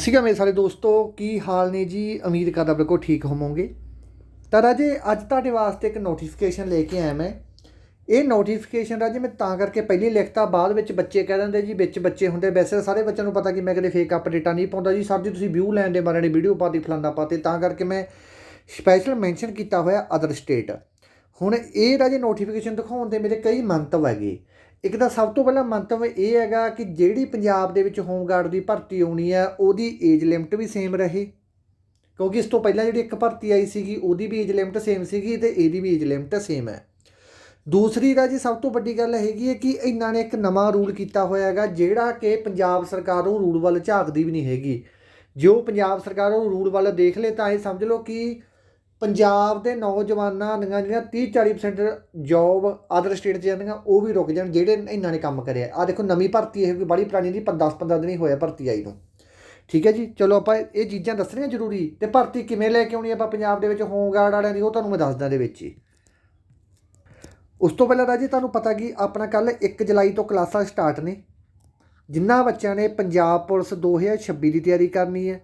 ਸੀਗਾ ਮੇਰੇ ਸਾਰੇ ਦੋਸਤੋ, ਕੀ ਹਾਲ ਨੇ ਜੀ? ਉਮੀਦ ਕਰਦਾ ਬਿਲਕੁਲ ਠੀਕ ਹੋਵੋਗੇ। ਤਾਂ ਰਾਜੇ, ਅੱਜ ਤੁਹਾਡੇ ਵਾਸਤੇ ਇੱਕ ਨੋਟੀਫਿਕੇਸ਼ਨ ਲੈ ਕੇ ਆਇਆ ਮੈਂ। ਇਹ ਨੋਟੀਫਿਕੇਸ਼ਨ ਰਾਜੇ, ਮੈਂ ਤਾਂ ਕਰਕੇ ਪਹਿਲੀ ਲਿਖਤਾ ਬਾਅਦ ਵਿੱਚ ਬੱਚੇ ਕਹਿ ਦਿੰਦੇ ਜੀ, ਵਿੱਚ ਬੱਚੇ ਹੁੰਦੇ। ਵੈਸੇ ਤਾਂ ਸਾਰੇ ਬੱਚਿਆਂ ਨੂੰ ਪਤਾ ਕਿ ਮੈਂ ਕਦੇ ਫੇਕ ਅਪਡੇਟਾਂ ਨਹੀਂ ਪਾਉਂਦਾ ਜੀ। ਸਰ ਜੀ, ਤੁਸੀਂ ਵਿਊ ਲੈਣ ਦੇ ਬਾਰੇ ਨੇ ਵੀਡੀਓ ਪਾਤੀ ਫਲਾਨਾ ਪਾਤੇ ਤਾਂ ਕਰਕੇ ਮੈਂ ਸਪੈਸ਼ਲ ਮੈਂਸ਼ਨ ਕੀਤਾ ਹੋਇਆ ਅਦਰ ਸਟੇਟ ਹੁਣ ਇਹ ਰਾਜੇ ਨੋਟੀਫਿਕੇਸ਼ਨ ਦਿਖਾਉਣ ਦੇ ਮੇਰੇ ਕਈ ਮੰਤਵ ਹੈਗੇ। ਇੱਕ ਤਾਂ ਸਭ ਤੋਂ ਪਹਿਲਾਂ ਮੰਤਵ ਇਹ ਹੈਗਾ ਕਿ ਜਿਹੜੀ ਪੰਜਾਬ ਦੇ ਵਿੱਚ ਹੋਮਗਾਰਡ ਦੀ ਭਰਤੀ ਆਉਣੀ ਹੈ, ਉਹਦੀ ਏਜ ਲਿਮਟ ਵੀ ਸੇਮ ਰਹੇ। ਕਿਉਂਕਿ ਇਸ ਤੋਂ ਪਹਿਲਾਂ ਜਿਹੜੀ ਇੱਕ ਭਰਤੀ ਆਈ ਸੀਗੀ, ਉਹਦੀ ਵੀ ਏਜ ਲਿਮਟ ਸੇਮ ਸੀਗੀ ਤੇ ਇਹਦੀ ਵੀ ਏਜ ਲਿਮਟ ਸੇਮ ਹੈ। ਦੂਸਰੀ ਰਾਜੀ ਸਭ ਤੋਂ ਵੱਡੀ ਗੱਲ ਹੈਗੀ ਹੈ ਕਿ ਇਹਨਾਂ ਨੇ ਇੱਕ ਨਵਾਂ ਰੂਲ ਕੀਤਾ ਹੋਇਆ ਹੈਗਾ, ਜਿਹੜਾ ਕਿ ਪੰਜਾਬ ਸਰਕਾਰ ਨੂੰ ਰੂਲ ਵੱਲ ਝਾਕਦੀ ਵੀ ਨਹੀਂ ਹੈਗੀ। ਜੋ ਪੰਜਾਬ ਸਰਕਾਰ ਉਹ ਰੂਲ ਵੱਲ ਦੇਖ ਲੇ ਤਾਂ ਇਹ ਸਮਝ ਲਓ ਕਿ ਪੰਜਾਬ ਦੇ ਨੌਜਵਾਨਾਂ ਦੀਆਂ ਜਿਹੜੀਆਂ 30 40% ਜੌਬ ਅਦਰ ਸਟੇਟ 'ਚ ਜਾਂਦੀਆਂ, ਉਹ ਵੀ ਰੁਕ ਜਾਣ, ਜਿਹੜੇ ਇਹਨਾਂ ਨੇ ਕੰਮ ਕਰਿਆ। ਆ ਦੇਖੋ ਨਵੀਂ ਭਰਤੀ ਇਹ ਕੋਈ ਬੜੀ ਪੁਰਾਣੀ ਨਹੀਂ 10 15 ਦਿਨ ਹੀ ਹੋਇਆ ਭਰਤੀ ਆਈ ਨੂੰ। ਠੀਕ ਹੈ ਜੀ? ਚਲੋ ਆਪਾਂ ਇਹ ਚੀਜ਼ਾਂ ਦੱਸਣੀਆਂ ਜ਼ਰੂਰੀ। ਤੇ ਭਰਤੀ ਕਿਵੇਂ ਲੈ ਕੇ ਆਉਣੀ ਆਪਾਂ ਪੰਜਾਬ ਦੇ ਵਿੱਚ, ਹੋਮਗਾਰਡ ਵਾਲਿਆਂ ਦੀ, ਉਹ ਤੁਹਾਨੂੰ ਮੈਂ ਦੱਸਦਾ ਦੇ ਵਿੱਚ ਹੀ। ਉਸ ਤੋਂ ਪਹਿਲਾਂ ਰਾਜੀ ਤੁਹਾਨੂੰ ਪਤਾ ਕਿ ਆਪਣਾ ਕੱਲ 1 ਜੁਲਾਈ ਤੋਂ ਕਲਾਸਾਂ ਸਟਾਰਟ ਨੇ। ਜਿਨ੍ਹਾਂ ਬੱਚਿਆਂ ਨੇ ਪੰਜਾਬ ਪੁਲਿਸ 2026 ਦੀ ਤਿਆਰੀ ਕਰਨੀ ਹੈ,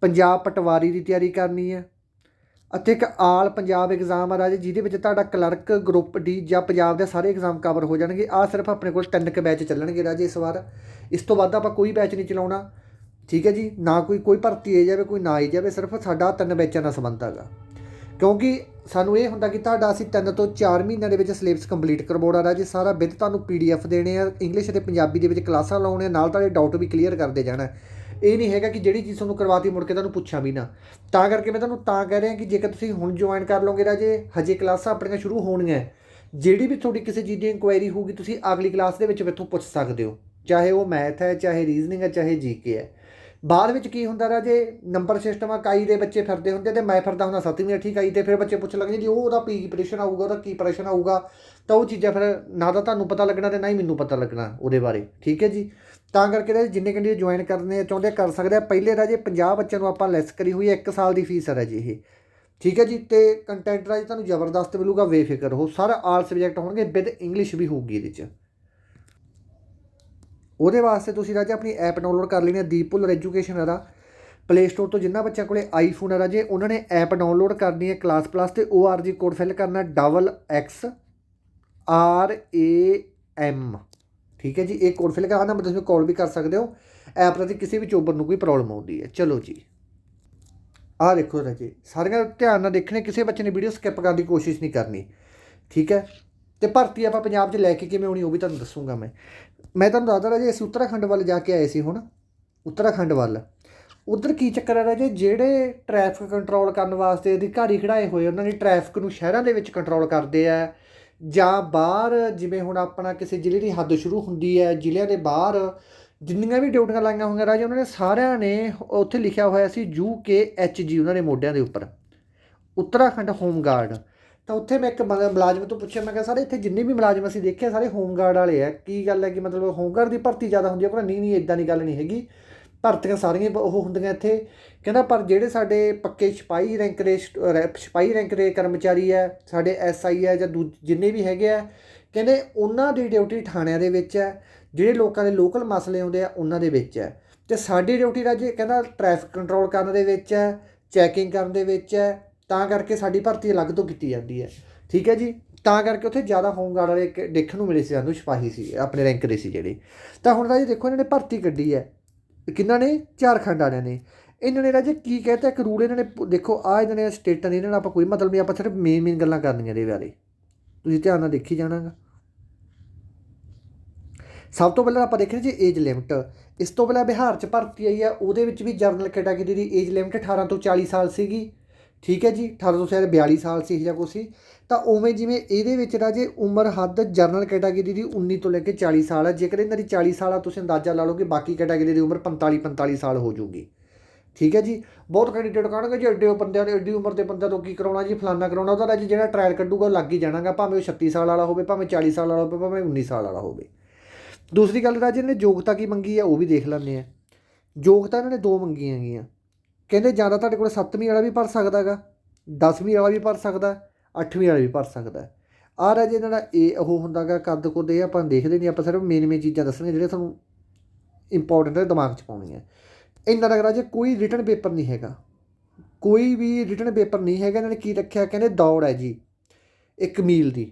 ਪੰਜਾਬ ਪਟਵਾਰੀ ਦੀ ਤਿਆਰੀ ਕਰਨੀ ਹੈ ਅਤੇ ਇੱਕ ਆਲ ਪੰਜਾਬ ਐਗਜ਼ਾਮ ਆ ਰਾਜੇ, ਜਿਹਦੇ ਵਿੱਚ ਤੁਹਾਡਾ ਕਲਰਕ ਗਰੁੱਪ ਡੀ ਜਾਂ ਪੰਜਾਬ ਦੇ ਸਾਰੇ ਐਗਜ਼ਾਮ ਕਵਰ ਹੋ ਜਾਣਗੇ। ਆ ਸਿਰਫ ਆਪਣੇ ਕੋਲ ਤਿੰਨ ਕੁ ਬੈਚ ਚੱਲਣਗੇ ਰਾਜੇ ਇਸ ਵਾਰ। ਇਸ ਤੋਂ ਵੱਧ ਆਪਾਂ ਕੋਈ ਬੈਚ ਨਹੀਂ ਚਲਾਉਣਾ। ਠੀਕ ਹੈ ਜੀ? ਨਾ ਕੋਈ ਕੋਈ ਭਰਤੀ ਆ ਜਾਵੇ, ਕੋਈ ਨਾ ਆਈ ਜਾਵੇ, ਸਿਰਫ ਸਾਡਾ ਤਿੰਨ ਬੈਚਾਂ ਨਾਲ ਸੰਬੰਧ ਹੈਗਾ। ਕਿਉਂਕਿ ਸਾਨੂੰ ਇਹ ਹੁੰਦਾ ਕਿ ਤੁਹਾਡਾ ਅਸੀਂ ਤਿੰਨ ਤੋਂ 4 ਮਹੀਨਿਆਂ ਦੇ ਵਿੱਚ ਸਿਲੇਬਸ ਕੰਪਲੀਟ ਕਰਵਾਉਣਾ ਰਾਜੇ। ਸਾਰਾ ਵਿੱਦ ਤੁਹਾਨੂੰ ਪੀਡੀਐਫ ਦੇਣੇ ਆ ਇੰਗਲਿਸ਼ ਅਤੇ ਪੰਜਾਬੀ ਦੇ ਵਿੱਚ ਕਲਾਸਾਂ ਲਾਉਣੇ ਨਾਲ ਤੁਹਾਡੇ ਡਾਊਟ ਵੀ ਕਲੀਅਰ ਕਰਦੇ ਜਾਣਾ। ਇਹ ਨਹੀਂ ਹੈਗਾ ਕਿ ਜਿਹੜੀ ਚੀਜ਼ ਤੁਹਾਨੂੰ ਕਰਵਾਤੀ ਮੁੜ ਕੇ ਤੁਹਾਨੂੰ ਪੁੱਛਾਂ ਵੀ ਨਾ। ਤਾਂ ਕਰਕੇ ਮੈਂ ਤੁਹਾਨੂੰ ਤਾਂ ਕਹਿ ਰਿਹਾ ਕਿ ਜੇਕਰ ਤੁਸੀਂ ਹੁਣ ਜੁਆਇਨ ਕਰ ਲਓਗੇ ਰਾਜੇ ਹਜੇ ਕਲਾਸਾਂ ਆਪਣੀਆਂ ਸ਼ੁਰੂ ਹੋਣਗੀਆਂ ਜਿਹੜੀ ਵੀ ਤੁਹਾਡੀ ਕਿਸੇ ਚੀਜ਼ ਦੀ ਇਨਕੁਆਇਰੀ ਹੋਊਗੀ, ਤੁਸੀਂ ਅਗਲੀ ਕਲਾਸ ਦੇ ਵਿੱਚ ਮੈਥੋਂ ਪੁੱਛ ਸਕਦੇ ਹੋ। ਚਾਹੇ ਉਹ ਮੈਥ ਹੈ, ਚਾਹੇ ਰੀਜ਼ਨਿੰਗ ਹੈ, ਚਾਹੇ ਜੀਕੇ ਹੈ। ਬਾਅਦ ਵਿੱਚ ਕੀ ਹੁੰਦਾ ਰਾਜੇ ਨੰਬਰ ਸਿਸਟਮ ਆ, ਕਾਈ ਦੇ ਬੱਚੇ ਫਿਰਦੇ ਹੁੰਦੇ ਤੇ ਮੈਂ ਫਿਰਦਾ ਹੁੰਦਾ ਸੱਤਵੀਂ ਅੱਠਵੀਂ ਕਾਈ ਤੇ ਫਿਰ ਬੱਚੇ ਪੁੱਛ ਲੱਗਦੇ ਜੀ ਉਹ ਉਹਦਾ ਕੀ ਪ੍ਰੈਸ਼ਨ ਆਊਗਾ, ਉਹਦਾ ਕੀ ਪ੍ਰੈਸ਼ਨ ਆਊਗਾ, ਤਾਂ ਉਹ ਚੀਜ਼ਾਂ ਫਿਰ ਨਾ ਤਾਂ ਤੁਹਾਨੂੰ ਪਤਾ ਲੱਗਣਾ ਤੇ ਨਾ ਹੀ ਮੈਨੂੰ ਪਤਾ ਲੱਗਣਾ ਉਹਦੇ ਬਾਰੇ। ਠੀਕ ਹੈ ਜੀ? ਤਾਂ ਕਰਕੇ ਰਾਜੇ ਜਿੰਨੇ ਕੈਂਡੀਡੇਟ ਜੁਆਇਨ ਕਰਨੇ ਚਾਹੁੰਦੇ ਕਰ ਸਕਦੇ ਆ। ਪਹਿਲੇ ਰਾਜੇ 50 ਬੱਚਿਆਂ ਨੂੰ ਆਪਾਂ ਲੈਸ ਕਰੀ ਹੋਈ ਹੈ 1 ਸਾਲ ਦੀ ਫੀਸ ਹੈ ਰਾਜੇ ਇਹ। ਠੀਕ ਹੈ ਜੀ, ਤੇ ਕੰਟੈਂਟ ਰਾਜੇ ਤੁਹਾਨੂੰ ਜ਼ਬਰਦਸਤ ਮਿਲੂਗਾ, ਬੇਫਿਕਰ ਹੋ ਸਾਰਾ ਆਲ ਸਬਜੈਕਟ ਹੋਣਗੇ, ਵਿਦ ਇੰਗਲਿਸ਼ ਵੀ ਹੋਊਗੀ ਇਹਦੇ 'ਚ। ਉਹਦੇ ਵਾਸਤੇ ਤੁਸੀਂ ਰਾਜੇ ਆਪਣੀ ਐਪ ਡਾਊਨਲੋਡ ਕਰ ਲੈਣੀ ਹੈ ਦੀਪੁਲਰ ਐਜੂਕੇਸ਼ਨ ਦਾ ਪਲੇ ਸਟੋਰ ਤੋਂ ਜਿੰਨਾ ਬੱਚਿਆਂ ਕੋਲੇ ਆਈਫੋਨ ਹੈ ਰਾਜੇ, ਉਹਨਾਂ ਨੇ ਐਪ ਡਾਊਨਲੋਡ ਕਰਨੀ ਹੈ ਕਲਾਸ ਪਲੱਸ ਤੇ ORG ਕੋਡ ਫਿਲ ਕਰਨਾ double X R A M ਠੀਕ ਹੈ ਜੀ, ਇਹ ਕੋਡ ਫਿਲ ਕਰਾਉਣਾ ਤੁਸੀਂ ਕਾਲ ਵੀ ਕਰ ਸਕਦੇ ਹੋ। ਐਪ ਰਾਹੀਂ ਕਿਸੇ ਵੀ ਚੋਬਰ ਨੂੰ ਕੋਈ ਪ੍ਰੋਬਲਮ ਆਉਂਦੀ ਹੈ। ਚਲੋ ਜੀ। ਆਹ ਦੇਖੋ ਰਾਜੇ, ਸਾਰੀਆਂ ਧਿਆਨ ਨਾਲ ਦੇਖਣੇ, ਕਿਸੇ ਬੱਚੇ ਨੇ ਵੀਡੀਓ ਸਕਿਪ ਕਰਨ ਦੀ ਕੋਸ਼ਿਸ਼ ਨਹੀਂ ਕਰਨੀ। ਠੀਕ ਹੈ? ਤੇ ਭਰਤੀ ਆਪਾਂ ਪੰਜਾਬ 'ਚ ਲੈ ਕੇ ਕਿਵੇਂ ਹੋਣੀ ਉਹ ਵੀ ਤੁਹਾਨੂੰ ਦੱਸੂਗਾ ਮੈਂ। ਮੈਂ ਤੁਹਾਨੂੰ ਦੱਸਦਾ ਰਾਜੇ, ਅਸੀਂ ਉੱਤਰਾਖੰਡ ਵੱਲ ਜਾ ਕੇ ਆਏ ਸੀ ਹੁਣ। ਉੱਤਰਾਖੰਡ ਵੱਲ। ਉਧਰ ਕੀ ਚੱਕਰ ਹੈ ਰਾਜੇ, ਜਿਹੜੇ ਟ੍ਰੈਫਿਕ ਕੰਟਰੋਲ ਕਰਨ ਵਾਸਤੇ ਅਧਿਕਾਰੀ ਖੜਾਏ ਹੋਏ, ਉਹਨਾਂ ਨੇ ਟ੍ਰੈਫਿਕ ਨੂੰ ਸ਼ਹਿਰਾਂ ਦੇ ਵਿੱਚ ਕੰਟਰੋਲ ਕਰਦੇ ਆ। ਜਾਂ ਬਾਹਰ, ਜਿਵੇਂ ਹੁਣ ਆਪਣਾ ਕਿਸੇ ਜ਼ਿਲ੍ਹੇ ਦੀ ਹੱਦ ਸ਼ੁਰੂ ਹੁੰਦੀ ਹੈ, ਜ਼ਿਲ੍ਹਿਆਂ ਦੇ ਬਾਹਰ, ਜਿੰਨੀਆਂ ਵੀ ਡਿਊਟੀਆਂ ਲਾਈਆਂ ਹੋਈਆਂ ਰਾਜੇ, ਉਹਨਾਂ ਨੇ ਸਾਰਿਆਂ ਨੇ ਉੱਥੇ ਲਿਖਿਆ ਹੋਇਆ ਸੀ ਯੂ ਕੇ ਐਚ ਜੀ, ਉਹਨਾਂ ਨੇ ਮੋਢਿਆਂ ਦੇ ਉੱਪਰ। Uttarakhand home guard. ਤਾਂ ਉੱਥੇ ਮੈਂ ਇੱਕ ਮ- ਮੁਲਾਜ਼ਮ ਤੋਂ ਪੁੱਛਿਆ, ਮੈਂ ਕਿਹਾ, ਸਾਰੇ, ਇੱਥੇ ਜਿੰਨੇ ਵੀ ਮੁਲਾਜ਼ਮ ਅਸੀਂ ਦੇਖਿਆ ਸਾਰੇ ਹੋਮਗਾਰਡ ਵਾਲੇ ਆ, ਕੀ ਗੱਲ ਹੈ ਕਿ ਮਤਲਬ ਹੋਮਗਾਰਡ ਦੀ ਭਰਤੀ ਜ਼ਿਆਦਾ ਹੁੰਦੀ ਹੈ? ਪਰ ਨਹੀਂ ਨਹੀਂ ਇਦਾਂ ਦੀ ਗੱਲ ਨਹੀਂ ਹੈਗੀ। ਭਰਤੀਆਂ ਸਾਰੀਆਂ ਉਹ ਹੁੰਦੀਆਂ ਇੱਥੇ। ਕਹਿੰਦਾ ਪਰ ਜਿਹੜੇ ਸਾਡੇ ਪੱਕੇ ਸਿਪਾਹੀ ਰੈਂਕ ਦੇ ਰੈ- ਸਿਪਾਹੀ ਰੈਂਕ ਦੇ ਕਰਮਚਾਰੀ ਹੈ, ਸਾਡੇ ਐਸਆਈ ਹੈ ਜਾਂ ਦੂ ਜਿੰਨੇ ਵੀ ਹੈਗੇ ਆ ਕਹਿੰਦੇ ਉਹਨਾਂ ਦੀ ਡਿਊਟੀ ਥਾਣਿਆਂ ਦੇ ਵਿੱਚ ਹੈ, ਜਿਹੜੇ ਲੋਕਾਂ ਦੇ ਲੋਕਲ ਮਸਲੇ ਆਉਂਦੇ ਆ ਉਹਨਾਂ ਦੇ ਵਿੱਚ ਹੈ। ਤੇ ਸਾਡੀ ਡਿਊਟੀ ਰਾਜੇ ਕਹਿੰਦਾ ਟ੍ਰੈਫਿਕ ਕੰਟਰੋਲ ਕਰਨ ਦੇ ਵਿੱਚ ਹੈ, ਚੈਕਿੰਗ ਕਰਨ ਦੇ ਵਿੱਚ ਹੈ, ਤਾਂ ਕਰਕੇ ਸਾਡੀ ਭਰਤੀ ਅਲੱਗ ਤੋਂ ਕੀਤੀ ਜਾਂਦੀ ਹੈ। ਠੀਕ ਹੈ ਜੀ? ਤਾਂ ਕਰਕੇ ਉੱਥੇ ਜ਼ਿਆਦਾ ਹੋਮਗਾਰਡ ਵਾਲੇ ਦੇਖਣ ਨੂੰ ਮਿਲੇ ਸੀ ਸਾਨੂੰ, ਸਿਪਾਹੀ ਸੀ, ਆਪਣੇ ਰੈਂਕ ਦੇ ਸੀ ਜਿਹੜੇ। ਤਾਂ ਹੁਣ ਤਾਂ ਜੀ ਦੇਖੋ ਇਹਨਾਂ ਨੇ ਭਰਤੀ ਕੱਢੀ ਹੈ। ਕਿੰਨਾਂ ਨੇ? ਝਾਰਖੰਡ ਵਾਲਿਆਂ ਨੇ। ਇਹਨਾਂ ਨੇ ਰਾਜੇ ਕੀ ਕਹਿੰਦਾ ਇੱਕ ਰੂਲ ਇਹਨਾਂ ਨੇ ਦੇਖੋ ਆ ਇਹਨਾਂ ਨੇ ਸਟੇਟਾਂ ਨੇ ਇਹਨਾਂ ਨਾਲ ਆਪਾਂ ਕੋਈ ਮਤਲਬ ਨਹੀਂ, ਆਪਾਂ ਸਿਰਫ ਮੇਨ ਮੇਨ ਗੱਲਾਂ ਕਰਨੀਆਂ ਇਹਦੇ ਬਾਰੇ। ਤੁਸੀਂ ਧਿਆਨ ਨਾਲ ਦੇਖੀ ਜਾਣਾਗਾ। ਸਭ ਤੋਂ ਪਹਿਲਾਂ ਆਪਾਂ ਦੇਖਦੇ ਜੀ ਏਜ ਲਿਮਟ ਇਸ ਤੋਂ ਪਹਿਲਾਂ ਬਿਹਾਰ 'ਚ ਭਰਤੀ ਆਈ ਆ ਉਹਦੇ ਵਿੱਚ ਵੀ ਜਰਨਲ ਕੈਟਾਗਰੀ ਦੀ ਏਜ ਲਿਮਟ 18 ਤੋਂ 40 ਸਾਲ ਸੀਗੀ। ਠੀਕ ਹੈ ਜੀ 18 ਤੋਂ ਸ਼ਾਇਦ 42 ਸਾਲ ਸੀ ਜਾਂ ਕੁਛ ਸੀ। ਤਾਂ ਉਵੇਂ ਜਿਵੇਂ ਇਹਦੇ ਵਿੱਚ ਰਾਜੇ ਉਮਰ ਹੱਦ ਜਨਰਲ ਕੈਟਾਗਰੀ ਦੀ 19 ਤੋਂ ਲੈ ਕੇ 40 ਸਾਲ ਹੈ, ਜੇਕਰ ਇਹਨਾਂ ਦੀ 40 ਸਾਲ ਆ, ਤੁਸੀਂ ਅੰਦਾਜ਼ਾ ਲਾ ਲਓ ਕਿ ਬਾਕੀ ਕੈਟਾਗਰੀ ਦੀ ਉਮਰ 45 45 ਸਾਲ ਹੋ ਜੂਗੀ ਠੀਕ ਹੈ ਜੀ, ਬਹੁਤ ਕੈਂਡੀਡੇਟ ਕਹਿਣਗੇ ਜੀ, ਐਡੇ ਬੰਦਿਆਂ ਨੇ, ਐਡੀ ਉਮਰ ਦੇ ਬੰਦਿਆਂ ਤੋਂ ਕੀ ਕਰਾਉਣਾ ਜੀ, ਫਲਾਨਾ ਕਰਾਉਣਾ, ਉਹਦਾ ਰਾਜੇ ਜਿਹੜਾ ਟ੍ਰਾਇਲ ਕੱਢੂਗਾ ਉਹ ਲੱਗ ਹੀ ਜਾਣਾਗਾ, ਭਾਵੇਂ ਉਹ 36 ਸਾਲ ਵਾਲਾ ਹੋਵੇ, ਭਾਵੇਂ 40 ਸਾਲ ਵਾਲਾ ਹੋਵੇ, ਭਾਵੇਂ 19 ਸਾਲ ਵਾਲਾ ਹੋਵੇ। ਦੂਸਰੀ ਗੱਲ ਰਾਜੇ ਨੇ ਯੋਗਤਾ ਕੀ ਮੰਗੀ ਹੈ, ਉਹ ਵੀ ਦੇਖ ਲੈਂਦੇ ਆ ਯੋਗਤਾ ਇਹਨਾਂ ਨੇ ਦੋ ਮੰਗੀਆਂ ਹੈਗੀਆਂ। ਕਹਿੰਦੇ ਜ਼ਿਆਦਾ ਤੁਹਾਡੇ ਕੋਲ 7ਵੀਂ ਵਾਲਾ ਵੀ ਭਰ ਸਕਦਾ ਹੈਗਾ 10ਵੀਂ ਵਾਲਾ ਵੀ ਭਰ ਸਕਦਾ 8ਵੀਂ ਵਾਲਾ ਵੀ ਭਰ ਸਕਦਾ ਆ ਰਾਜੇ ਇਹਨਾਂ ਦਾ ਇਹ, ਉਹ ਹੁੰਦਾਗਾ ਕੱਦ ਕੁੱਦ, ਇਹ ਆਪਾਂ ਦੇਖਦੇ ਨਹੀਂ, ਆਪਾਂ ਸਿਰਫ ਮੇਨ ਮੇਨ ਚੀਜ਼ਾਂ ਦੱਸਣੀਆਂ ਜਿਹੜੀਆਂ ਤੁਹਾਨੂੰ ਇੰਪੋਰਟੈਂਟ ਹੈ ਦਿਮਾਗ 'ਚ ਪਾਉਣੀਆਂ। ਇੰਨਾ ਲੱਗਦਾ ਜੇ ਕੋਈ ਰਿਟਨ ਪੇਪਰ ਨਹੀਂ ਹੈਗਾ, ਕੋਈ ਵੀ ਰਿਟਨ ਪੇਪਰ ਨਹੀਂ ਹੈਗਾ, ਇਹਨਾਂ ਨੇ ਕੀ ਰੱਖਿਆ, ਕਹਿੰਦੇ ਦੌੜ ਹੈ ਜੀ, ਇੱਕ ਮੀਲ ਦੀ,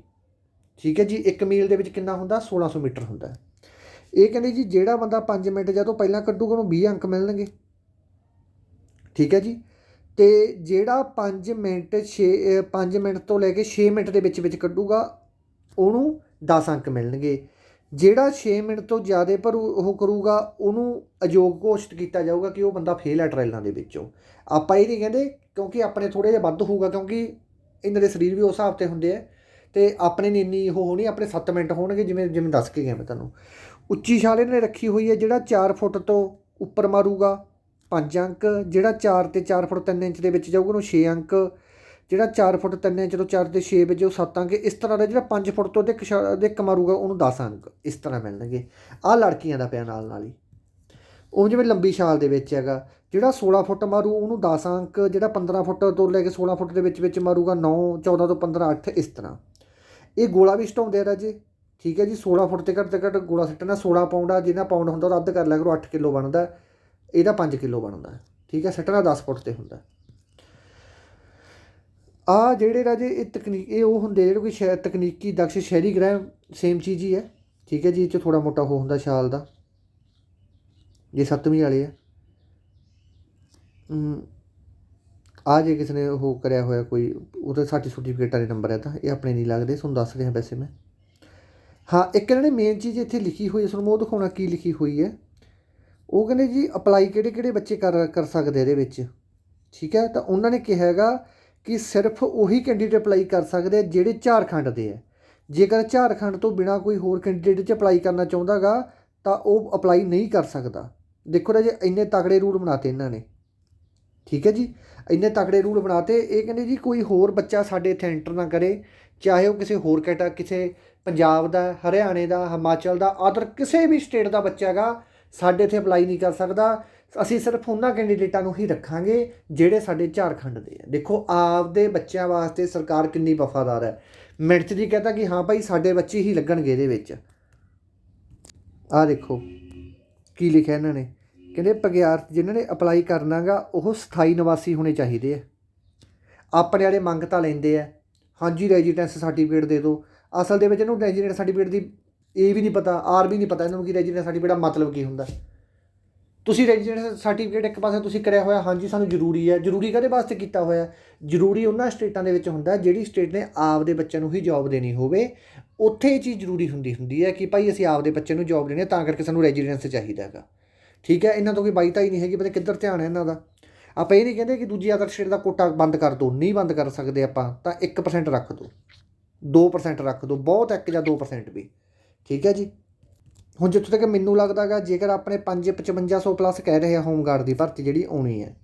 ਠੀਕ ਹੈ ਜੀ, ਇੱਕ ਮੀਲ ਦੇ ਵਿੱਚ ਕਿੰਨਾ ਹੁੰਦਾ 1600 ਮੀਟਰ ਹੁੰਦਾ ਇਹ ਕਹਿੰਦੇ ਜੀ ਜਿਹੜਾ ਬੰਦਾ 5 ਮਿੰਟ ਜਾਂ ਤੋਂ ਪਹਿਲਾਂ ਕੱਢੂਗਾ, ਉਹਨੂੰ 20 ਅੰਕ ਮਿਲਣਗੇ। ਠੀਕ ਹੈ ਜੀ? ਤੇ ਜਿਹੜਾ 5 ਮਿੰਟ 6 5 ਮਿੰਟ ਤੋਂ ਲੈ ਕੇ 6 ਮਿੰਟ ਦੇ ਵਿੱਚ ਵਿੱਚ ਕੱਢੂਗਾ, ਉਹਨੂੰ 10 ਅੰਕ ਮਿਲਣਗੇ। ਜਿਹੜਾ 6 ਮਿੰਟ ਤੋਂ ਜ਼ਿਆਦਾ ਪਰ ਉਹ ਕਰੂਗਾ, ਉਹਨੂੰ ਅਯੋਗ ਘੋਸ਼ਿਤ ਕੀਤਾ ਜਾਊਗਾ ਕਿ ਉਹ ਬੰਦਾ ਫੇਲ ਹੈ ਟ੍ਰਾਇਲਾਂ ਦੇ ਵਿੱਚੋਂ। ਆਪਾਂ ਇਹ ਨਹੀਂ ਕਹਿੰਦੇ ਕਿਉਂਕਿ ਆਪਣੇ ਥੋੜੇ ਜਿਹਾ ਵੱਧ ਹੋਊਗਾ ਕਿਉਂਕਿ ਇਹਨਾਂ ਦੇ ਸਰੀਰ ਵੀ ਉਸ ਹਿਸਾਬ ਤੇ ਹੁੰਦੇ ਆ ਤੇ ਆਪਣੇ ਨੇ ਇੰਨੀ ਉਹ ਹੋਣੀ, ਆਪਣੇ 7 ਮਿੰਟ ਹੋਣਗੇ, ਜਿਵੇਂ ਜਿਵੇਂ ਦੱਸ ਕੇ ਗਿਆ ਮੈਂ ਤੁਹਾਨੂੰ। ਉੱਚੀ ਛਾਲ ਇਹਨਾਂ ਨੇ ਰੱਖੀ ਹੋਈ ਹੈ ਜਿਹੜਾ 4 ਫੁੱਟ ਤੋਂ ਉੱਪਰ ਮਾਰੂਗਾ 5 ਅੰਕ, ਜਿਹੜਾ 4 ਤੇ 4 ਫੁੱਟ 3 ਇੰਚ ਦੇ ਵਿੱਚ ਜਾਊਗਾ, ਉਹਨੂੰ 6 ਅੰਕ। ਜਿਹੜਾ 4 ਫੁੱਟ 3 ਇੰਚ ਤੋਂ 4 ਤੇ 6 ਵਿੱਚ ਉਹ 7 ਅੰਕ। ਇਸ ਤਰ੍ਹਾਂ ਦਾ ਜਿਹੜਾ 5 ਫੁੱਟ ਤੋਂ ਦੇ ਦੇ ਮਾਰੂਗਾ, ਉਹਨੂੰ 10 ਅੰਕ। ਇਸ ਤਰ੍ਹਾਂ ਮਿਲਣਗੇ। ਆਹ ਲੜਕੀਆਂ ਦਾ ਪਿਆ ਨਾਲ ਨਾਲ ਹੀ। ਉਹ ਜਿਵੇਂ ਲੰਬੀ ਛਾਲ ਦੇ ਵਿੱਚ ਹੈਗਾ, ਜਿਹੜਾ 16 ਫੁੱਟ ਮਾਰੂ, ਉਹਨੂੰ 10 ਅੰਕ। ਜਿਹੜਾ 15 ਫੁੱਟ ਤੋਂ ਲੈ ਕੇ 16 ਫੁੱਟ ਦੇ ਵਿੱਚ ਵਿੱਚ ਮਾਰੂਗਾ 9 14 ਤੋਂ 15 8 ਇਸ ਤਰ੍ਹਾਂ। ਇਹ ਗੋਲਾ ਵੀ ਸਟਾਉਂਦੇ ਆ ਰਾਜੇ। ਠੀਕ ਹੈ ਜੀ 16 ਫੁੱਟ ਤੇ ਘੱਟ ਤੇ ਘੱਟ ਗੋਲਾ ਸੱਟਣਾ 16 ਪਾਉਂਡ ਆ, ਜਿਹਨਾਂ ਪਾਉਂਡ ਹੁੰਦਾ ਉਹ ਅੱਧ ਕਰ ਲਿਆ ਕਰੋ 8 ਕਿਲੋ ਬਣਦਾ। ਇਹਦਾ 5 ਕਿਲੋ ਬਣਦਾ ਠੀਕ ਹੈ, ਸੱਟਣਾ 10 ਫੁੱਟ ਤੇ ਹੁੰਦਾ ਆ ਜਿਹੜੇ ਰਾਜੇ, ਇਹ ਤਕਨੀਕ, ਇਹ ਉਹ ਹੁੰਦੇ ਜਿਹੜੇ ਕੋਈ ਤਕਨੀਕੀ ਦਕਸ਼ ਸ਼ਹਿਰੀ ਗ੍ਰਹਿ ਸੇਮ ਚੀਜ਼ ਹੀ ਹੈ, ਠੀਕ ਹੈ ਜੀ, ਇਹ 'ਚ ਥੋੜਾ ਮੋਟਾ ਉਹ ਹੁੰਦਾ ਛਾਲ ਦਾ, ਜੇ ਸੱਤਵੀਂ ਵਾਲੇ ਆ। ਆ ਜੇ ਕਿਸੇ ਨੇ ਉਹ ਕਰਿਆ ਹੋਇਆ ਕੋਈ, ਉਹਦੇ ਸਾਡੀ ਸਰਟੀਫਿਕੇਟਾਂ ਦੇ ਨੰਬਰ ਹੈ ਤਾਂ, ਇਹ ਆਪਣੇ ਨਹੀਂ ਲੱਗਦੇ, ਤੁਹਾਨੂੰ ਦੱਸ ਰਿਹਾ ਵੈਸੇ ਮੈਂ। ਹਾਂ, ਇੱਕ ਇਹਨਾਂ ਨੇ ਮੇਨ ਚੀਜ਼ ਇੱਥੇ ਲਿਖੀ ਹੋਈ ਹੈ, ਤੁਹਾਨੂੰ ਉਹ ਦਿਖਾਉਣਾ ਕੀ ਲਿਖੀ ਹੋਈ ਹੈ। ਉਹ ਕਹਿੰਦੇ ਜੀ ਅਪਲਾਈ ਕਿਹੜੇ ਕਿਹੜੇ ਬੱਚੇ ਕਰ ਕਰ ਸਕਦੇ ਇਹਦੇ ਵਿੱਚ। ਠੀਕ ਹੈ? ਤਾਂ ਉਹਨਾਂ ਨੇ ਕਿਹਾ ਹੈਗਾ ਕਿ ਸਿਰਫ ਉਹੀ ਕੈਂਡੀਡੇਟ ਅਪਲਾਈ ਕਰ ਸਕਦੇ ਆ ਜਿਹੜੇ ਝਾਰਖੰਡ ਦੇ ਆ। ਜੇਕਰ ਝਾਰਖੰਡ ਤੋਂ ਬਿਨਾ ਕੋਈ ਹੋਰ ਕੈਂਡੀਡੇਟ 'ਚ ਅਪਲਾਈ ਕਰਨਾ ਚਾਹੁੰਦਾਗਾ, ਤਾਂ ਉਹ ਅਪਲਾਈ ਨਹੀਂ ਕਰ ਸਕਦਾ। ਦੇਖੋ ਰਾਜੇ, ਇੰਨੇ ਤਕੜੇ ਰੂਲ ਬਣਾਤੇ ਇਹਨਾਂ ਨੇ। ਠੀਕ ਹੈ ਜੀ? ਇੰਨੇ ਤਕੜੇ ਰੂਲ ਬਣਾਤੇ, ਇਹ ਕਹਿੰਦੇ ਜੀ ਕੋਈ ਹੋਰ ਬੱਚਾ ਸਾਡੇ ਇੱਥੇ ਐਂਟਰ ਨਾ ਕਰੇ, ਚਾਹੇ ਉਹ ਕਿਸੇ ਹੋਰ ਕੈਟਾ, ਕਿਸੇ ਪੰਜਾਬ ਦਾ, ਹਰਿਆਣੇ ਦਾ, ਹਿਮਾਚਲ ਦਾ, ਆਦਰ ਕਿਸੇ ਵੀ ਸਟੇਟ ਦਾ ਬੱਚਾ ਹੈਗਾ ਸਾਡੇ ਇੱਥੇ ਅਪਲਾਈ ਨਹੀਂ ਕਰ ਸਕਦਾ। ਅਸੀਂ ਸਿਰਫ ਉਹਨਾਂ ਕੈਂਡੀਡੇਟਾਂ ਨੂੰ ਹੀ ਰੱਖਾਂਗੇ ਜਿਹੜੇ ਸਾਡੇ ਝਾਰਖੰਡ ਦੇ ਆ। ਦੇਖੋ, ਆਪਦੇ ਬੱਚਿਆਂ ਵਾਸਤੇ ਸਰਕਾਰ ਕਿੰਨੀ ਵਫਾਦਾਰ ਹੈ। ਮਿੰਟ 'ਚ ਜੀ ਕਹਿੰਦਾ ਕਿ ਹਾਂ ਭਾਈ, ਸਾਡੇ ਬੱਚੇ ਹੀ ਲੱਗਣਗੇ ਇਹਦੇ ਵਿੱਚ। ਆਹ ਦੇਖੋ, ਕੀ ਲਿਖਿਆ ਇਹਨਾਂ ਨੇ? ਕਹਿੰਦੇ ਪ੍ਰਗਿਆਰਥ ਜਿਨ੍ਹਾਂ ਨੇ ਅਪਲਾਈ ਕਰਨਾਗਾ ਉਹ ਸਥਾਈ ਨਿਵਾਸੀ ਹੋਣੇ ਚਾਹੀਦੇ ਆ। ਆਪਣੇ ਵਾਲੇ ਮੰਗ ਤਾਂ ਲੈਂਦੇ ਆ। ਹਾਂਜੀ ਰੈਜ਼ੀਡੈਂਸ ਸਰਟੀਫਿਕੇਟ ਦੇ ਦਿਓ। ਅਸਲ ਦੇ ਵਿੱਚ ਇਹਨੂੰ ਰੈਜ਼ੀਡੈਂਸ ਸਰਟੀਫਿਕੇਟ ਦੀ ਇਹ ਵੀ ਨਹੀਂ ਪਤਾ, ਆਰ ਵੀ ਨਹੀਂ ਪਤਾ ਇਹਨਾਂ ਨੂੰ ਕਿ ਰੈਜ਼ੀਡੈਂਸ ਸਰਟੀਫਿਕੇਟ ਦਾ ਮਤਲਬ ਕੀ ਹੁੰਦਾ। ਤੁਸੀਂ ਰੈਜ਼ੀਡੈਂਸ ਸਰਟੀਫਿਕੇਟ ਇੱਕ ਪਾਸੇ ਤੁਸੀਂ ਕਰਿਆ ਹੋਇਆ, ਹਾਂਜੀ ਸਾਨੂੰ ਜ਼ਰੂਰੀ ਹੈ। ਜ਼ਰੂਰੀ ਕਦੇ ਵਾਸਤੇ ਕੀਤਾ ਹੋਇਆ? ਜ਼ਰੂਰੀ ਉਹਨਾਂ ਸਟੇਟਾਂ ਦੇ ਵਿੱਚ ਹੁੰਦਾ ਜਿਹੜੀ ਸਟੇਟ ਨੇ ਆਪਦੇ ਬੱਚਿਆਂ ਨੂੰ ਹੀ ਜੌਬ ਦੇਣੀ ਹੋਵੇ। ਉੱਥੇ ਇਹ ਚੀਜ਼ ਜ਼ਰੂਰੀ ਹੁੰਦੀ ਹੁੰਦੀ ਹੈ ਕਿ ਭਾਈ ਅਸੀਂ ਆਪਦੇ ਬੱਚੇ ਨੂੰ ਜੌਬ ਦੇਣੀ ਹੈ ਤਾਂ ਕਰਕੇ ਸਾਨੂੰ ਰੈਜ਼ੀਡੈਂਸ ਚਾਹੀਦਾ ਹੈਗਾ। ਠੀਕ ਹੈ, ਇਹਨਾਂ ਤੋਂ ਕੋਈ ਬਾਈ ਤਾਂ ਹੀ ਨਹੀਂ ਹੈਗੀ, ਪਤਾ ਕਿੱਧਰ ਧਿਆਨ ਹੈ ਇਹਨਾਂ ਦਾ। ਆਪਾਂ ਇਹ ਨਹੀਂ ਕਹਿੰਦੇ ਕਿ ਦੂਜੀ ਅਦਰ ਸਟੇਟ ਦਾ ਕੋਟਾ ਬੰਦ ਕਰ ਦਿਓ ਨਹੀਂ ਬੰਦ ਕਰ ਸਕਦੇ ਆਪਾਂ, ਤਾਂ 1% ਰੱਖ ਦਿਓ 2% ਰੱਖ ਦਿਓ ਬਹੁਤ 1 ਜਾਂ 2% ਵੀ। ਠੀਕ ਹੈ ਜੀ। ਹੁਣ ਜਿੱਥੋਂ ਤੱਕ ਮੈਨੂੰ ਲੱਗਦਾਗਾ, ਜੇਕਰ ਆਪਣੇ 5 5500 ਪਲੱਸ ਕਹਿ ਰਹੇ ਆ ਹੋਮਗਾਰਡ ਦੀ ਭਰਤੀ ਜਿਹੜੀ ਆਉਣੀ ਹੈ।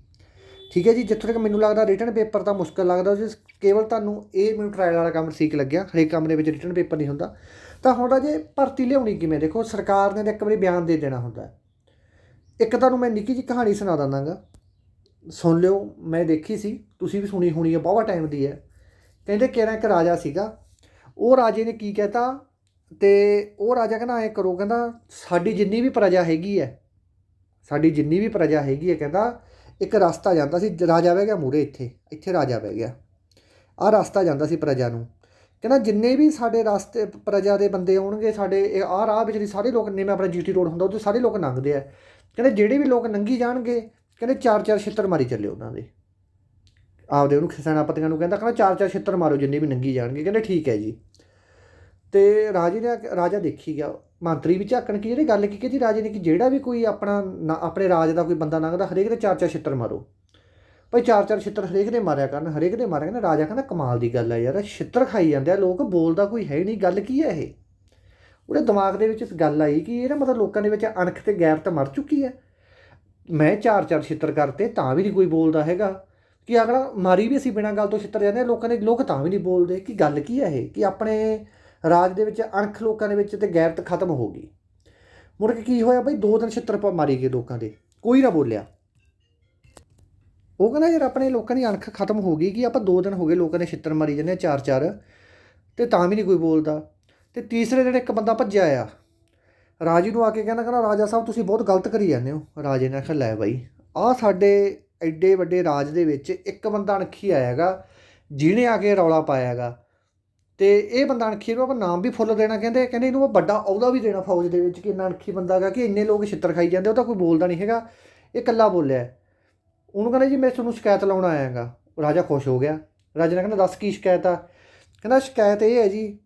ਠੀਕ ਹੈ ਜੀ, ਜਿੱਥੋਂ ਤੱਕ ਮੈਨੂੰ ਲੱਗਦਾ ਰਿਟਨ ਪੇਪਰ ਤਾਂ ਮੁਸ਼ਕਲ ਲੱਗਦਾ ਜਿਸ ਕੇਵਲ ਤੁਹਾਨੂੰ ਇਹ ਮੈਨੂੰ ਟ੍ਰਾਇਲ ਵਾਲਾ ਕੰਮ ਠੀਕ ਲੱਗਿਆ, ਹਰੇਕ ਕੰਮ ਦੇ ਵਿੱਚ ਰਿਟਨ ਪੇਪਰ ਨਹੀਂ ਹੁੰਦਾ, ਤਾਂ ਹੁਣ ਜੇ ਭਰਤੀ ਲਿਆਉਣੀ ਕਿਵੇਂ? ਦੇਖੋ, ਸਰਕਾਰ ਨੇ ਤਾਂ ਇੱਕ ਵਾਰੀ ਬਿਆਨ ਦੇ ਦੇਣਾ ਹੁੰਦਾ ਇੱਕ ਤੁਹਾਨੂੰ ਮੈਂ ਨਿੱਕੀ ਜਿਹੀ ਕਹਾਣੀ ਸੁਣਾ ਦਿੰਦਾਗਾ। ਸੁਣ ਲਿਓ, ਮੈਂ ਦੇਖੀ ਸੀ, ਤੁਸੀਂ ਵੀ ਸੁਣੀ ਹੋਣੀ ਹੈ, ਬਹੁਤ ਟਾਈਮ ਦੀ ਹੈ। ਕਹਿੰਦੇ ਕਿਹੜਾ ਇੱਕ ਰਾਜਾ ਸੀਗਾ, ਉਹ ਰਾਜੇ ਨੇ ਕੀ ਕਹਿਤਾ? ਤੇ ਉਹ ਰਾਜਾ ਕਹਿੰਦਾ ਐ ਕਰੋ, ਕਹਿੰਦਾ ਸਾਡੀ ਜਿੰਨੀ ਵੀ ਪ੍ਰਜਾ ਹੈਗੀ ਹੈ ਸਾਡੀ ਜਿੰਨੀ ਵੀ ਪ੍ਰਜਾ ਹੈਗੀ ਹੈ ਕਹਿੰਦਾ ਇੱਕ ਰਸਤਾ ਜਾਂਦਾ ਸੀ, ਰਾਜਾ ਬਹਿ ਗਿਆ ਮੂਰੇ ਇੱਥੇ ਇੱਥੇ ਰਾਜਾ ਬਹਿ ਗਿਆ। ਆਹ ਰਸਤਾ ਜਾਂਦਾ ਸੀ ਪ੍ਰਜਾ ਨੂੰ। ਕਹਿੰਦਾ ਜਿੰਨੇ ਵੀ ਸਾਡੇ ਰਸਤੇ, ਪ੍ਰਜਾ ਦੇ ਬੰਦੇ ਆਉਣਗੇ, ਸਾਡੇ ਇਹ ਆਹ ਰਾਹ ਵਿੱਚ ਸਾਰੇ ਲੋਕ ਨੇ ਮੈਂ ਆਪਣਾ ਜੀਟੀ ਰੋਡ ਹੁੰਦਾ, ਉੱਥੇ ਸਾਰੇ ਲੋਕ ਲੰਘਦੇ ਆ ਕਹਿੰਦੇ ਜਿਹੜੇ ਵੀ ਲੋਕ ਲੰਘੀ ਜਾਣਗੇ, ਕਹਿੰਦੇ ਚਾਰ ਚਾਰ ਛਿੱਤਰ ਮਾਰੀ ਚੱਲੇ ਉਹਨਾਂ ਦੇ। ਆਪਦੇ ਉਹਨੂੰ ਸੈਨਾਪਤੀਆਂ ਨੂੰ ਕਹਿੰਦਾ ਕਹਿੰਦਾ ਚਾਰ ਚਾਰ ਛਿੱਤਰ ਮਾਰੋ ਜਿੰਨੇ ਵੀ ਲੰਘੀ ਜਾਣਗੇ, ਕਹਿੰਦੇ ਠੀਕ ਹੈ ਜੀ। ਤੇ ਰਾਜੇ ਨੇ ਰਾਜਾ ਦੇਖੀ ਗਿਆ। ਮੰਤਰੀ ਵੀ ਝਾਕਣ ਕਿ ਜਿਹੜੀ ਗੱਲ ਕੀ ਕਿ ਜੀ ਰਾਜੇ ਨੇ ਕਿ ਜਿਹੜਾ ਵੀ ਕੋਈ ਆਪਣਾ ਨਾ- ਆਪਣੇ ਰਾਜ ਦਾ ਕੋਈ ਬੰਦਾ ਲੰਘਦਾ ਹਰੇਕ ਦੇ ਚਾਰ ਚਾਰ ਛਿੱਤਰ ਮਾਰੋ। ਭਾਈ ਚਾਰ ਚਾਰ ਛਿੱਤਰ ਹਰੇਕ ਦੇ ਮਾਰਿਆ ਕਰਨ ਹਰੇਕ ਦੇ ਮਾਰਿਆ ਕਹਿੰਦਾ ਰਾਜਾ ਕਹਿੰਦਾ ਕਮਾਲ ਦੀ ਗੱਲ ਹੈ ਯਾਰ ਛਿੱਤਰ ਖਾਈ ਜਾਂਦੇ ਆ ਲੋਕ ਬੋਲਦਾ ਕੋਈ ਹੈ ਹੀ ਨਹੀਂ ਗੱਲ ਕੀ ਹੈ ਇਹ? ਉਹਦੇ ਦਿਮਾਗ ਦੇ ਵਿੱਚ ਇਸ ਗੱਲ ਆਈ ਕਿ ਇਹਦਾ ਮਤਲਬ ਲੋਕਾਂ ਦੇ ਵਿੱਚ ਅਣਖ ਤੇ ਗੈਰਤ ਮਰ ਚੁੱਕੀ ਹੈ ਮੈਂ ਚਾਰ ਚਾਰ ਛਿੱਤਰ ਕਰਤੇ ਤਾਂ ਵੀ ਨਹੀਂ ਕੋਈ ਬੋਲਦਾ ਹੈਗਾ। ਕਿ ਅਗਲਾ ਮਾਰੀ ਵੀ ਅਸੀਂ ਬਿਨਾਂ ਗੱਲ ਤੋਂ ਛਿੱਤਰ ਜਾਂਦੇ ਹਾਂ, ਲੋਕਾਂ ਦੇ ਲੋਕ ਤਾਂ ਵੀ ਨਹੀਂ ਬੋਲਦੇ। ਕਿ ਗੱਲ ਕੀ ਹੈ ਇਹ? ਕਿ ਆਪਣੇ ਰਾਜ ਦੇ ਵਿੱਚ ਅਣਖ ਲੋਕਾਂ ਦੇ ਵਿੱਚ ਤੇ ਗੈਰਤ ਖਤਮ ਹੋ ਗਈ। ਮੁੜ ਕੇ ਕੀ ਹੋਇਆ ਬਈ? ਦੋ ਦਿਨ ਛਿੱਤਰ ਪਾ ਮਾਰੀ ਗਏ ਲੋਕਾਂ ਦੇ। ਕੋਈ ਨਾ ਬੋਲਿਆ। ਉਹ ਕਹਿੰਦਾ ਯਾਰ ਆਪਣੇ ਲੋਕਾਂ ਦੀ ਅਣਖ ਖਤਮ ਹੋ ਗਈ ਕਿ ਆਪਾਂ ਦੋ ਦਿਨ ਹੋ ਗਏ ਲੋਕਾਂ ਨੇ ਛਿੱਤਰ ਮਾਰੀ ਜਾਂਦੇ ਆ ਚਾਰ ਚਾਰ ਤੇ ਤਾਂ ਵੀ ਨਹੀਂ ਕੋਈ ਬੋਲਦਾ। ਤੇ ਤੀਸਰੇ ਦਿਨ ਇੱਕ ਬੰਦਾ ਭੱਜਿਆ ਆ। ਰਾਜੇ ਨੂੰ ਆ ਕੇ ਕਹਿੰਦਾ ਕਹਿੰਦਾ, ਰਾਜਾ ਸਾਹਿਬ, ਤੁਸੀਂ ਬਹੁਤ ਗਲਤ ਕਰੀ ਜਾਂਦੇ ਹੋ। ਰਾਜੇ ਨੇ ਆਖਿਆ, ਲੈ ਬਾਈ ਆ ਸਾਡੇ ਐਡੇ ਵੱਡੇ ਰਾਜ ਦੇ ਵਿੱਚ ਇੱਕ ਬੰਦਾ ਅਣਖੀ ਆਇਆ ਹੈਗਾ ਜਿਹਨੇ ਆ ਕੇ ਰੌਲਾ ਪਾਇਆ ਹੈਗਾ ਤੇ ਇਹ ਬੰਦਾ ਅਣਖੀ ਨੂੰ ਆਪਾਂ ਨਾਮ ਵੀ ਫੁੱਲ ਦੇਣਾ ਕਹਿੰਦੇ ਕਹਿੰਦੇ ਇਹਨੂੰ ਆਪਾਂ ਵੱਡਾ ਅਹੁਦਾ ਵੀ ਦੇਣਾ ਫੌਜ ਦੇ ਵਿੱਚ, ਕਿ ਇੰਨਾ ਅਣਖੀ ਬੰਦਾ ਹੈਗਾ ਕਿ ਇੰਨੇ ਲੋਕ ਛਿੱਤਰ ਖਾਈ ਜਾਂਦੇ, ਉਹ ਤਾਂ ਕੋਈ ਬੋਲਦਾ ਨਹੀਂ ਹੈਗਾ। ਇਹ ਇਕੱਲਾ ਬੋਲਿਆ ਉਹਨੂੰ ਕਹਿੰਦਾ ਜੀ ਮੈਂ ਤੁਹਾਨੂੰ ਸ਼ਿਕਾਇਤ ਲਾਉਣ ਆਇਆ ਹੈਗਾ। ਰਾਜਾ ਖੁਸ਼ ਹੋ ਗਿਆ। ਰਾਜਾ ਨੇ ਕਹਿੰਦਾ, ਦੱਸ ਕੀ ਸ਼ਿਕਾਇਤ ਆ? ਕਹਿੰਦਾ, ਸ਼ਿਕਾਇਤ ਇਹ ਹੈ ਜੀ,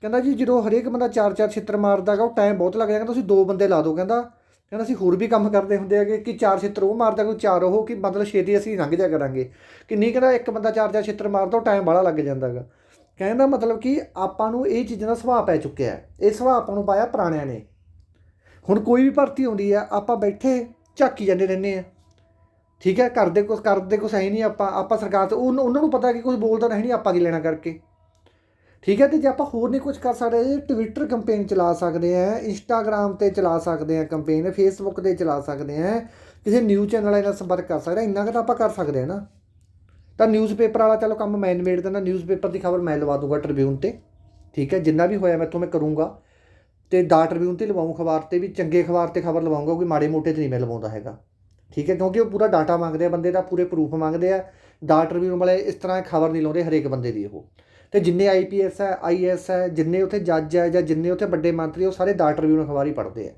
ਕਹਿੰਦਾ ਜੀ ਜਦੋਂ ਹਰੇਕ ਬੰਦਾ ਚਾਰ ਚਾਰ ਛਿੱਤਰ ਮਾਰਦਾ ਹੈਗਾ, ਉਹ ਟਾਈਮ ਬਹੁਤ ਲੱਗ ਜਾਂਦਾ ਤੁਸੀਂ ਦੋ ਬੰਦੇ ਲਾ ਦਿਓ, ਕਹਿੰਦਾ ਕਹਿੰਦਾ ਅਸੀਂ ਹੋਰ ਵੀ ਕੰਮ ਕਰਦੇ ਹੁੰਦੇ ਹੈਗੇ, ਕਿ ਚਾਰ ਛਿੱਤਰ ਉਹ ਮਾਰਦਾ ਕੋਈ ਚਾਰ ਉਹ, ਕਿ ਮਤਲਬ ਛੇਤੀ ਅਸੀਂ ਲੰਘ ਜਾ ਕਰਾਂਗੇ। ਕਿ ਨਹੀਂ ਕਹਿੰਦਾ ਇੱਕ ਬੰਦਾ ਚਾਰ ਚਾਰ ਛਿੱਤਰ ਮਾਰਦਾ, ਉਹ ਟਾਈਮ ਬੜਾ ਲੱਗ ਜਾਂਦਾ ਹੈਗਾ। ਕਹਿਣ ਦਾ ਮਤਲਬ ਕਿ ਆਪਾਂ ਨੂੰ ਇਹ ਚੀਜ਼ਾਂ ਦਾ ਸੁਭਾਅ ਪੈ ਚੁੱਕਿਆ ਹੈ। ਇਹ ਸੁਭਾਅ ਆਪਾਂ ਨੂੰ ਪਾਇਆ ਪੁਰਾਣਿਆਂ ਨੇ। ਹੁਣ ਕੋਈ ਵੀ ਭਰਤੀ ਆਉਂਦੀ ਆ ਆਪਾਂ ਬੈਠੇ ਝਾਕੀ ਜਾਂਦੇ ਰਹਿੰਦੇ ਆ ਠੀਕ ਹੈ ਕਰਦੇ ਕੁਛ ਕਰਦੇ ਕੁਛ ਹੈ ਨਹੀਂ ਆਪਾਂ। ਆਪਾਂ ਸਰਕਾਰ ਤੋਂ ਉਹਨੂੰ- ਉਹਨਾਂ ਨੂੰ ਪਤਾ ਕਿ ਕੁਝ ਬੋਲਦਾ ਨਹੀਂ ਆਪਾਂ ਕੀ ਲੈਣਾ ਕਰਕੇ। ਠੀਕ ਹੈ, ਤੇ ਜੇ ਆਪਾਂ ਹੋਰ ਨਹੀਂ ਕੁਝ ਕਰ ਸਕਦੇ ਟਵਿੱਟਰ ਕੰਪੇਨ ਚਲਾ ਸਕਦੇ ਆ ਇੰਸਟਾਗ੍ਰam ਤੇ ਚਲਾ ਸਕਦੇ ਆ ਕੰਪੇਨ ਫੇਸਬੁੱਕ ਤੇ ਚਲਾ ਸਕਦੇ ਆ ਕਿਸੇ ਨਿਊਜ਼ ਚੈਨਲ ਵਾਲੇ ਨਾਲ ਸੰਪਰਕ ਕਰ ਸਕਦੇ ਆ ਇੰਨਾ ਕੁ ਤਾਂ ਆਪਾਂ ਕਰ ਸਕਦੇ ਆ ਨਾ। ਤਾਂ ਨਿਊਜ਼ਪੇਪਰ ਵਾਲਾ ਚਲੋ ਕੰਮ ਮੈਂ ਨਿਬੇੜ ਦਿੰਦਾ ਨਿਊਜ਼ਪੇਪਰ ਦੀ ਖਬਰ ਮੈਂ ਲਵਾ ਦੂੰਗਾ ਟ੍ਰਿਬਿਊਨ ਤੇ, ਠੀਕ ਹੈ, ਜਿੰਨਾ ਵੀ ਹੋਇਆ ਮੈਂ ਮੈਥੋਂ ਮੈਂ ਕਰੂੰਗਾ। ਤੇ ਦਾ ਟ੍ਰਿਬਿਊਨ ਤੇ ਲਵਾਉਂ ਅਖਬਾਰ ਤੇ ਵੀ, ਚੰਗੇ ਅਖਬਾਰ ਤੇ ਖਬਰ ਲਵਾਉਂਗਾ ਕੋਈ ਮਾੜੇ ਮੋਟੇ ਤੇ ਨਹੀਂ ਮੈਂ ਲਵਾਉਂਦਾ ਹੈਗਾ। ਠੀਕ ਹੈ, ਕਿਉਂਕਿ ਉਹ ਪੂਰਾ ਡਾਟਾ ਮੰਗਦੇ ਆ ਬੰਦੇ ਦਾ, ਪੂਰੇ ਪ੍ਰੂਫ ਮੰਗਦੇ ਆ। ਦਾ ਟ੍ਰਿਬਿਊਨ ਵਾਲੇ ਇਸ ਤਰ੍ਹਾਂ ਖਬਰ ਨਹੀਂ ਲਾਉਂਦੇ ਹਰੇਕ ਬੰਦੇ ਦੀ ਉਹ। ਤੇ ਜਿੰਨੇ ਆਈਪੀਐਸ ਹੈ ਆਈਐਸ ਹੈ, ਜਿੰਨੇ ਉੱਥੇ ਜੱਜ ਹੈ ਜਾਂ ਜਿੰਨੇ ਉੱਥੇ ਵੱਡੇ ਮੰਤਰੀ ਉਹ ਸਾਰੇ ਦਾ ਟ੍ਰਿਬਿਊਨ ਅਖਬਾਰ ਹੀ ਪੜ੍ਹਦੇ ਆ।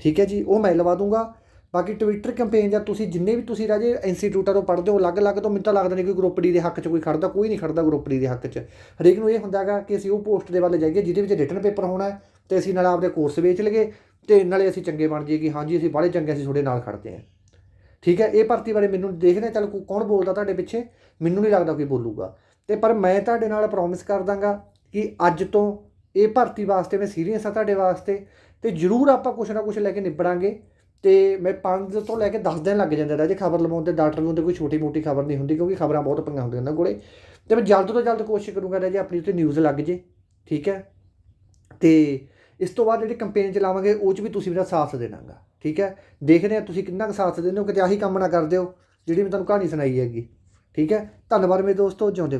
ਠੀਕ ਹੈ ਜੀ, ਉਹ ਮੈਂ ਲਵਾ ਦੂੰਗਾ। ਬਾਕੀ ਟਵਿੱਟਰ ਕੈਂਪੇਨ ਜਾਂ ਤੁਸੀਂ ਜਿੰਨੇ ਵੀ ਤੁਸੀਂ ਰਾਜੇ ਇੰਸਟੀਟਿਊਟਾਂ ਤੋਂ ਪੜ੍ਹਦੇ ਹੋ, ਅਲੱਗ-ਅਲੱਗ ਤੋਂ ਮੈਨੂੰ ਤਾਂ ਲੱਗਦਾ ਨਹੀਂ ਕੋਈ ਗਰੁੱਪ ਡੀ ਦੇ ਹੱਕ 'ਚ ਕੋਈ ਖੜਦਾ, ਕੋਈ ਨਹੀਂ ਖੜਦਾ ਗਰੁੱਪ ਡੀ ਦੇ ਹੱਕ 'ਚ। ਹਰੇਕ ਨੂੰ ਇਹ ਹੁੰਦਾਗਾ ਕਿ ਅਸੀਂ ਉਹ ਪੋਸਟ ਦੇ ਵੱਲ ਜਾਈਏ ਜਿਹਦੇ ਵਿੱਚ ਰਿਟਨ ਪੇਪਰ ਹੋਣਾ ਹੈ ਤੇ ਅਸੀਂ ਨਾਲ ਆਪਦੇ ਕੋਰਸ ਵੇਚ ਲਈਏ ਤੇ ਨਾਲੇ ਅਸੀਂ ਚੰਗੇ ਬਣ ਜਾਈਏ ਕਿ ਹਾਂਜੀ, ਅਸੀਂ ਬਾਹਲੇ ਚੰਗੇ ਅਸੀਂ ਤੁਹਾਡੇ ਨਾਲ ਖੜਦੇ ਹਾਂ। ਠੀਕ ਹੈ, ਇਹ ਭਰਤੀ ਬਾਰੇ ਮੈਨੂੰ ਦੇਖਦੇ ਹਾਂ, ਚੱਲ ਕੋ- ਕੌਣ ਬੋਲਦਾ ਤੁਹਾਡੇ ਪਿੱਛੇ? ਮੈਨੂੰ ਨਹੀਂ ਲੱਗਦਾ ਕੋਈ ਬੋਲੂਗਾ। ਤੇ ਪਰ ਮੈਂ ਤੁਹਾਡੇ ਨਾਲ ਪ੍ਰੋਮਿਸ ਕਰ ਦਾਂਗਾ ਕਿ ਅੱਜ ਤੋਂ ਇਹ ਭਰਤੀ ਵਾਸਤੇ ਮੈਂ ਸੀਰੀਅਸ ਆ ਤੁਹਾਡੇ ਵਾਸਤੇ ਤੇ ਜ਼ਰੂਰ ਆਪਾਂ ਕੁਛ ਨਾ ਕੁਛ ਲੈ ਕੇ ਨਿਬੜਾਂਗੇ। ਅਤੇ ਮੈਂ ਪੰਜ ਤੋਂ ਲੈ ਕੇ ਦਸ ਦਿਨ ਲੱਗ ਜਾਂਦੇ ਰਾਜੇ ਖਬਰ ਲਵਾਉਣ ਤੇ ਡਾਕਟਰ ਨੂੰ ਤੇ ਕੋਈ ਛੋਟੀ ਮੋਟੀ ਖਬਰ ਨਹੀਂ ਹੁੰਦੀ ਕਿਉਂਕਿ ਖਬਰਾਂ ਬਹੁਤ ਪੰਗਾ ਹੁੰਦੀਆਂ ਉਹਨਾਂ ਕੋਲੇ। ਅਤੇ ਮੈਂ ਜਲਦ ਤੋਂ ਜਲਦ ਕੋਸ਼ਿਸ਼ ਕਰੂੰਗਾ ਰਾਜੇ ਆਪਣੀ ਉੱਤੇ ਨਿਊਜ਼ ਲੱਗ ਜੇ, ਠੀਕ ਹੈ? ਅਤੇ ਇਸ ਤੋਂ ਬਾਅਦ ਜਿਹੜੀ ਕੰਪੇਨ ਚਲਾਵਾਂਗੇ, ਉਹ 'ਚ ਵੀ ਤੁਸੀਂ ਮੇਰਾ ਸਾਥ ਦੇਣਾਗਾ, ਠੀਕ ਹੈ? ਦੇਖਦੇ ਹਾਂ ਤੁਸੀਂ ਕਿੰਨਾ ਕੁ ਸਾਥ ਦਿੰਦੇ ਹੋ, ਕਿਤੇ ਆਹੀ ਕੰਮ ਨਾ ਕਰ ਦਿਓ ਜਿਹੜੀ ਮੈਂ ਤੁਹਾਨੂੰ ਕਹਾਣੀ ਸੁਣਾਈ ਹੈਗੀ, ਠੀਕ ਹੈ? ਧੰਨਵਾਦ ਮੇਰੇ ਦੋਸਤੋ, ਜਿਉਂਦੇ